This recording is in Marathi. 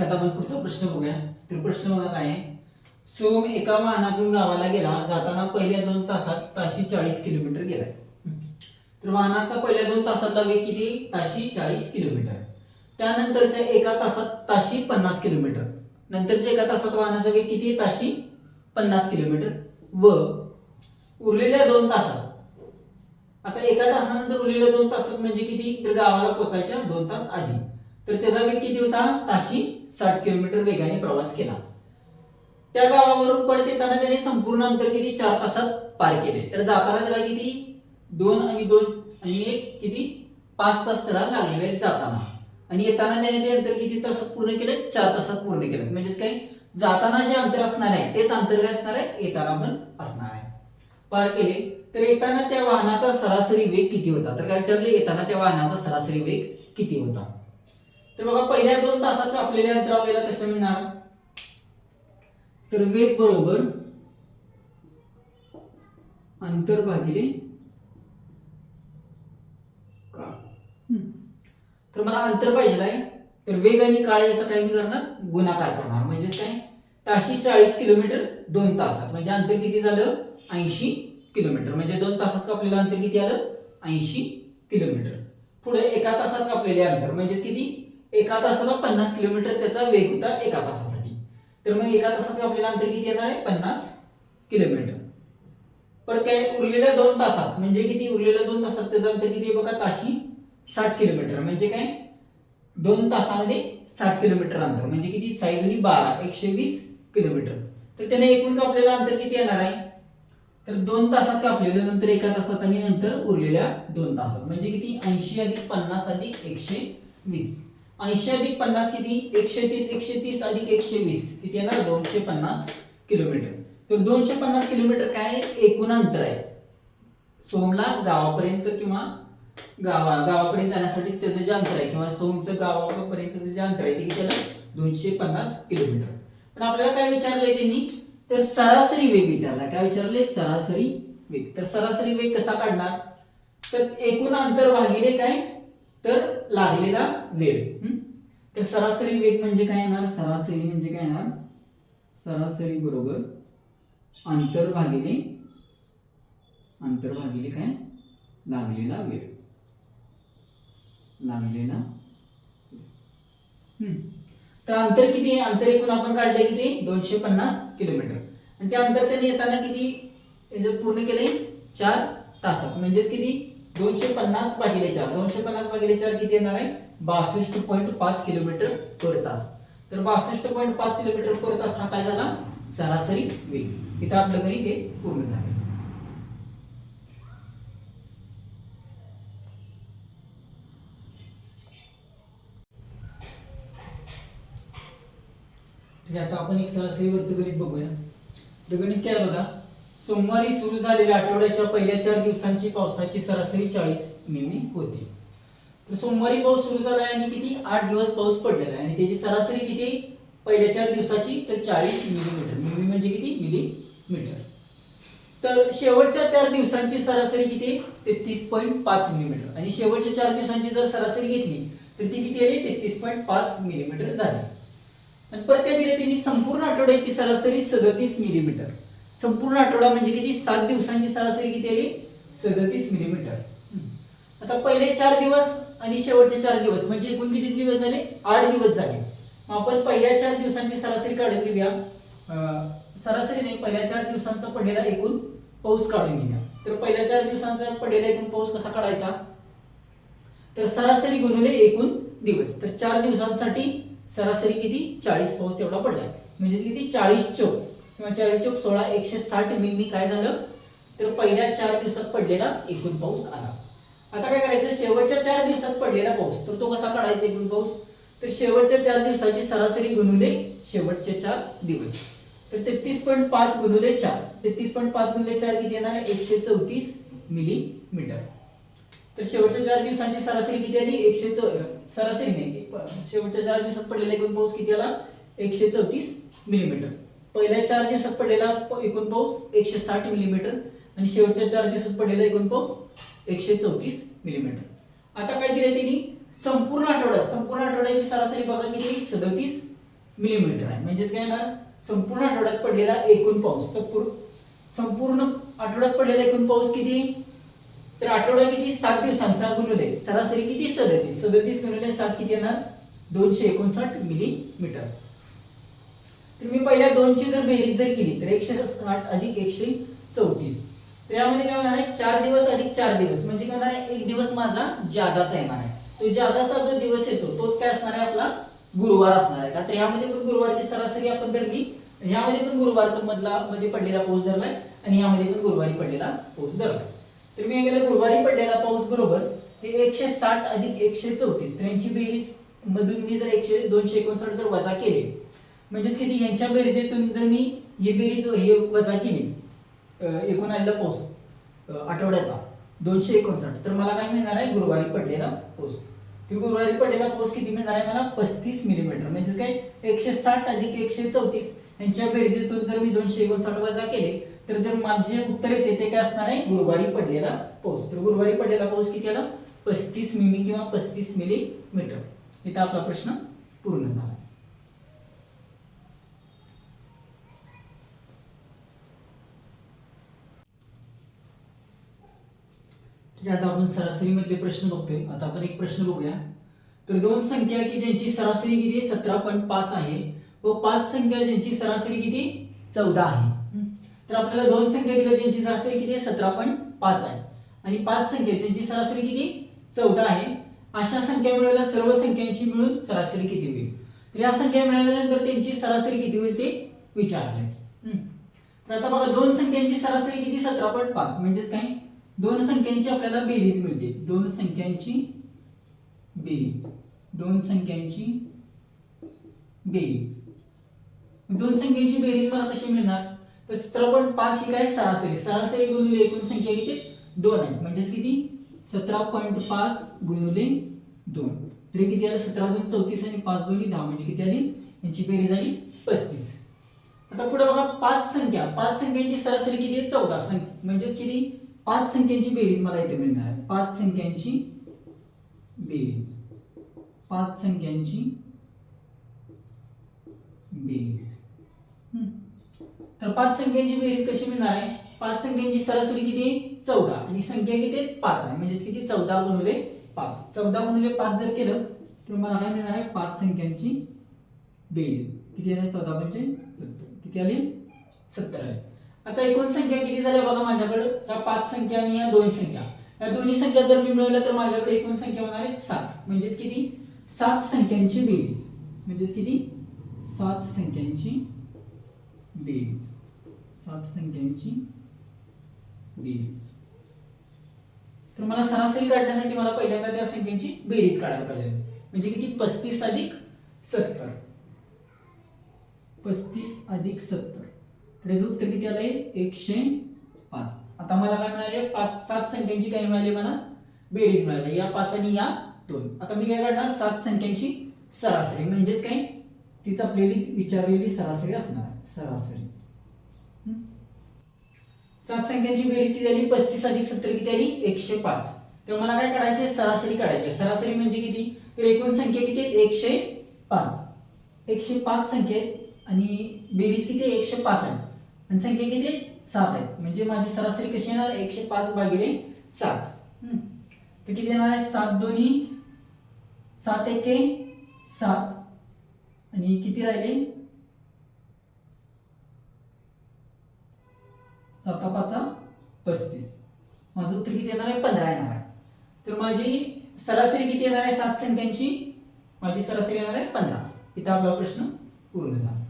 आता आपण पुढचा प्रश्न बघूया. तर प्रश्न बघा काय आहे सोम एका वाहनातून गावाला गेला जाताना पहिल्या दोन तासात ताशी चाळीस किलोमीटर गेलाय. तर वाहनाचा पहिल्या दोन तासातला वेग किती? ताशी चाळीस किलोमीटर. त्यानंतरच्या एका तासात ताशी पन्नास किलोमीटर. नंतरच्या एका तासात वाहनाचा वेग किती? ताशी पन्नास किलोमीटर. व उरलेल्या दोन तासात. आता एका तासानंतर उरलेल्या दोन तासात म्हणजे किती? तर गावाला पोचायच्या दोन तास आधी. तर त्याचा वेग किती होता? ताशी साठ किलोमीटर वेगाने प्रवास केला. त्या गावावरून परत येताना त्याने संपूर्ण अंतर किती? चार तासात पार केले. तर जाताना त्याला किती? दोन आणि दोन आणि एक किती? पाच तास त्याला लागलेले आहेत जाताना. आणि येताना त्याने ते अंतर किती तासात पूर्ण केलं? चार तासात पूर्ण केलं. म्हणजेच काय? जाताना जे अंतर असणार आहे तेच अंतर काय असणार आहे? येताना पण असणार आहे. पार केले. तर येताना त्या वाहनाचा सरासरी वेग किती होता? तर काय विचारले? येताना त्या वाहनाचा सरासरी वेग किती होता? तर बघा पहिल्या दोन तासात आपल्याला अंतर आपल्याला कसं मिळणार? तर वेग बरोबर अंतर भागिले काळ. तर मला अंतर पाहिजे आहे तर वेग आणि काळ याचा काय मी करणार गुणाकार करणार. म्हणजेच काय? ताशी चाळीस किलोमीटर दोन तासात. म्हणजे अंतर किती झालं? ऐंशी किलोमीटर. म्हणजे दोन तासात कापलेलं अंतर किती आलं? ऐंशी किलोमीटर. पुढे एका तासात कापलेले अंतर? म्हणजेच किती? एका तासाला पन्नास किलोमीटर त्याचा वेग होता एका तासासाठी. तर मग एका तासात आपल्याला अंतर किती येणार आहे पन्नास किलोमीटर. परत काय उरलेल्या दोन तासात म्हणजे किती उरलेल्या दोन तासात त्याचं अंतर किती आहे बघा ताशी साठ किलोमीटर. म्हणजे काय? दोन तासामध्ये साठ किलोमीटर अंतर म्हणजे किती? साई बारा एकशे वीस किलोमीटर. तर त्याने एकूण आपल्याला अंतर किती येणार आहे? तर दोन तासात कापलेलं नंतर एका तासात आणि नंतर उरलेल्या दोन तासात म्हणजे किती? ऐंशी अधिक पन्नास अधिक एकशे वीस. ऐंशी अधिक पन्नास किती? एकशे तीस एकशे तीस अधिक एकशे वीस किती येणार? दोनशे पन्नास किलोमीटर. तर दोनशे पन्नास किलोमीटर काय आहे? एकूण अंतर आहे. सोमला गावापर्यंत किंवा गावा गावापर्यंत जाण्यासाठी त्याचं जे अंतर आहे किंवा सोमचं गावापर्यंतचं जे अंतर आहे ते किती आलं दोनशे पन्नास किलोमीटर. पण आपल्याला काय विचारलंय त्यांनी? तर सरासरी वेग विचारला. काय विचारले सरासरी वेग. तर सरासरी वेग कसा काढणार? तर एकूण अंतर भागिले काय? तर लागलेला वेळ तर सरासरी वेग म्हणजे काय येणार? सरासरी म्हणजे काय येणार? सरासरी बरोबर अंतर भागिले अंतर भागिले काय? लागलेला वेळ लागलेला हम्म. तर अंतर किती? आहे अंतर एकूण आपण काढले किती? दोनशे पन्नास किलोमीटर. आणि ते अंतर त्यांनी येताना किती? याच्यात पूर्ण केले चार तासात. म्हणजेच किती? दोनशे पन्नास भागिले चार दोनशे पन्नास भागिले चार किती येणार आहे? बासष्ट पॉईंट पाच किलोमीटर पर तास. तर बासष्ट पॉईंट पाच किलोमीटर पर तास हा काय झाला? सरासरी वेग. इथं आपलं गणित हे पूर्ण झालं. ठीक आहे आता आपण एक सरासरीवरचं गणित बघूया. तर गणित काय बघा? सोमवारी सुरू झालेल्या आठवड्याच्या पहिल्या चार दिवसांची पावसाची सरासरी चाळीस मिमी होती. तर सोमवारी पाऊस सुरू झाला आहे आणि किती? आठ दिवस पाऊस पडलेला आहे आणि त्याची सरासरी किती? पहिल्या चार दिवसाची तर चाळीस मिलीमीटर. मिमी म्हणजे किती? मिलीमीटर. तर शेवटच्या चार दिवसांची सरासरी किती? तेहतीस पॉईंट पाच मिलीमीटर. आणि शेवटच्या चार दिवसांची जर सरासरी घेतली तर ती किती आली? तेहतीस पॉईंट पाच मिलीमीटर झाली. आणि परत दिले त्यांनी संपूर्ण आठवड्याची सरासरी सदतीस मिलीमीटर. संपूर्ण आठवडा म्हणजे किती? सात दिवसांची सरासरी किती आली? सदतीस मिलीमीटर. आता पहिले चार दिवस आणि शेवटचे चार दिवस म्हणजे एकूण किती दिवस झाले? आठ दिवस झाले. मग आपण पहिल्या चार दिवसांची सरासरी काढून घेऊया. अं, सरासरी नाही पहिल्या चार दिवसांचा पडलेला एकूण पाऊस काढून घेऊया. तर पहिल्या चार दिवसांचा पडलेला एकूण पाऊस कसा काढायचा? तर सरासरी गुणिले एकूण दिवस. तर चार दिवसांसाठी सरासरी किती? चाळीस पाऊस एवढा पडलाय म्हणजे किती? चाळीस चौक. किंवा चाळीस चौक सोळा एकशे साठ मिमी काय झालं? तर पहिल्या चार दिवसात पडलेला एकूण पाऊस आला. आता काय करायचं? शेवटच्या चार दिवसात पडलेला पाऊस. तर तो कसा काढायचा एकूण पाऊस? तर शेवटच्या चार दिवसाची सरासरी गुणुले शेवटचे चार दिवस. तर तेहतीस पॉईंट पाच गुणुले चार. तेहतीस पॉईंट पाच गुणुले चार किती येणार आहे? एकशे चौतीस मिलीमीटर. तर शेवटच्या चार दिवसांची सरासरी किती आली? एकशे चौ सरासरी नाही शेवटच्या चार दिवसात पडलेला एकूण पाऊस किती आला? एकशे चौतीस मिलीमीटर. पहिल्या चार दिवसात पडलेला एकूण पाऊस एकशे साठ मिलीमीटर आणि शेवटच्या चार दिवसात पडलेला एकूण पाऊस एकशे चौतीस मिलीमीटर आता काय दिले त्यांनी संपूर्ण आठवड्यात संपूर्ण आठवड्याची सरासरी बघा किती? सदतीस मिलीमीटर आहे. म्हणजेच काय येणार? संपूर्ण आठवड्यात पडलेला एकूण पाऊस संपूर्ण संपूर्ण आठवड्यात पडलेला एकूण पाऊस किती? तर आठवडा किती? सात दिवसांचा गुणले. सरासरी किती? सदतीस. सदतीस गुणले सात किती येणार? दोनशे एकोणसाठ मिलीमीटर तर मी पहिल्या दोनची जर बेरीज जर केली तर एकशे साठ अधिक एकशे चौतीस. तर यामध्ये काय होणार आहे? चार दिवस अधिक चार दिवस. म्हणजे काय होणार आहे? एक दिवस माझा जादाचा येणार आहे. तो जादाचा जो दिवस येतो तोच काय असणार आहे? आपला गुरुवार असणार आहे. का? तर यामध्ये पण गुरुवारची सरासरी आपण धरली. यामध्ये पण गुरुवारचा मधला मध्ये पडलेला पाऊस धरलाय. आणि यामध्ये पण गुरुवारी पडलेला पाऊस धरलाय. तर मी गेलं गुरुवारी पडलेला पाऊस बरोबर हे एकशे साठ अधिक एकशे चौतीस. तर यांची बेरीज मधून मी जर एकशे दोनशे एकोणसाठ जर वजा केले म्हणजेच किती यांच्या बेरजेतून जर मी ही बेरीज हे वजा केली एकूण आलेला पाऊस आठवड्याचा दोनशे एकोणसाठ तर मला काय मिळणार आहे? गुरुवारी पडलेला पोस ती गुरुवारी पडलेला पाऊस किती मिळणार आहे? मला पस्तीस मिलीमीटर म्हणजेच काय? एकशे साठ अधिक एकशे चौतीस यांच्या बेरजेतून जर मी दोनशे एकोणसाठ वजा केले तर जर माझे उत्तर येते ते काय असणार आहे? गुरुवारी पडलेला पाऊस. तर गुरुवारी पडलेला पाऊस किती आला? पस्तीस मिमी किंवा पस्तीस मिलीमीटर. इथं आपला प्रश्न पूर्ण झाला. ठीक आता आपण सरासरीमधले प्रश्न बघतोय आता आपण एक प्रश्न बघूया. तर दोन संख्या की ज्यांची सरासरी किती सतरा पॉईंट पाच आहे. व पाच संख्या ज्यांची सरासरी किती? चौदा आहे. तर आपल्याला दोन संख्या दिल्या ज्यांची सरासरी किती आहे? सतरा पॉईंट पाच आहे. आणि पाच संख्या ज्यांची सरासरी किती? चौदा आहे. अशा संख्या मिळवल्या सर्व संख्यांची मिळून सरासरी किती होईल? तर या संख्या मिळाल्यानंतर त्यांची सरासरी किती होईल ते विचारले हम्म. तर आता बघा दोन संख्यांची सरासरी किती? सतरा पॉईंट पाच. म्हणजेच काय? दोन संख्यांची आपल्याला बेरीज मिळते. दोन संख्यांची बेरीज. दोन संख्यांची बेरीज. दोन संख्यांची बेरीज मला कशी मिळणार? तर सतरा पॉईंट पाच ही काय? सरासरी. सरासरी गुणिले एकूण संख्या किती? दोन आहे. म्हणजेच किती? सतरा पॉईंट पाच गुणिले दोन. तरी किती आलं? सतरा दोन चौतीस आणि पाच दोन्ही दहा. म्हणजे किती आली? यांची बेरीज आली पस्तीस. आता पुढे बघा पाच संख्या. पाच संख्यांची सरासरी किती आहे? चौदा संख्या. म्हणजेच किती? पाच संख्यांची बेरीज मला इथे मिळणार आहे. पाच संख्यांची बेरीज. पाच संख्यांची बेरीज. तर पाच संख्यांची बेरीज कशी मिळणार आहे? पाच संख्यांची सरासरी किती चौदा. आणि संख्या किती पाच आहे. म्हणजेच किती? चौदा गुणुले पाच. चौदा गुणुले पाच जर केलं तर मला काय मिळणार आहे? पाच संख्यांची बेरीज. किती आहे चौदा पंचे सत्तर. किती आली? सत्तर आहे आता एकूण संख्या किती झाल्या बघा माझ्याकडे? या पाच संख्या आणि या दोन संख्या. या दोन्ही संख्या जर मी मिळवल्या तर माझ्याकडे एकूण संख्या होणार आहे सात. म्हणजेच किती? सात संख्यांची बेरीज. म्हणजेच किती? सात संख्यांची बेरीज. सात संख्यांची बेरीज. तर मला सरासरी काढण्यासाठी मला पहिल्यांदा त्या संख्यांची बेरीज काढायला पाहिजे. म्हणजे किती? पस्तीस अधिक सत्तर. पस्तीस अधिक सत्तर. त्याचं उत्तर किती आलंय? एकशे पाच. आता मला काय मिळाले पाच सात संख्यांची काय मिळाली मला? बेरीज मिळाली. या पाच आणि या दोन. आता मी काय काढणार सात संख्यांची सरासरी. म्हणजेच काय? तीच आपल्याली विचारलेली सरासरी असणार. सरासरी. सात संख्यांची बेरीज किती आली? पस्तीस अधिक सत्तर किती आली? एकशे पाच. तर मला काय काढायचे? सरासरी काढायची. आहे. सरासरी म्हणजे किती? तर एकूण संख्या किती आहेत? एकशे पाच. एकशे पाच संख्या आहेत आणि बेरीज किती? आहे? एकशे पाच आहे. आणि संख्या किती? सात आहे. म्हणजे माझी सरासरी कशी येणार? एकशे पाच भागिले सात. तर किती येणार आहे? सात दोन्ही. सात एके सात. आणि किती राहिले? साता पाचा पस्तीस. माझं उत्तर किती येणार आहे? पंधरा येणार आहे. तर माझी सरासरी किती येणार आहे? सात संख्यांची. माझी सरासरी येणार आहे पंधरा. इथं आपला प्रश्न पूर्ण झाला.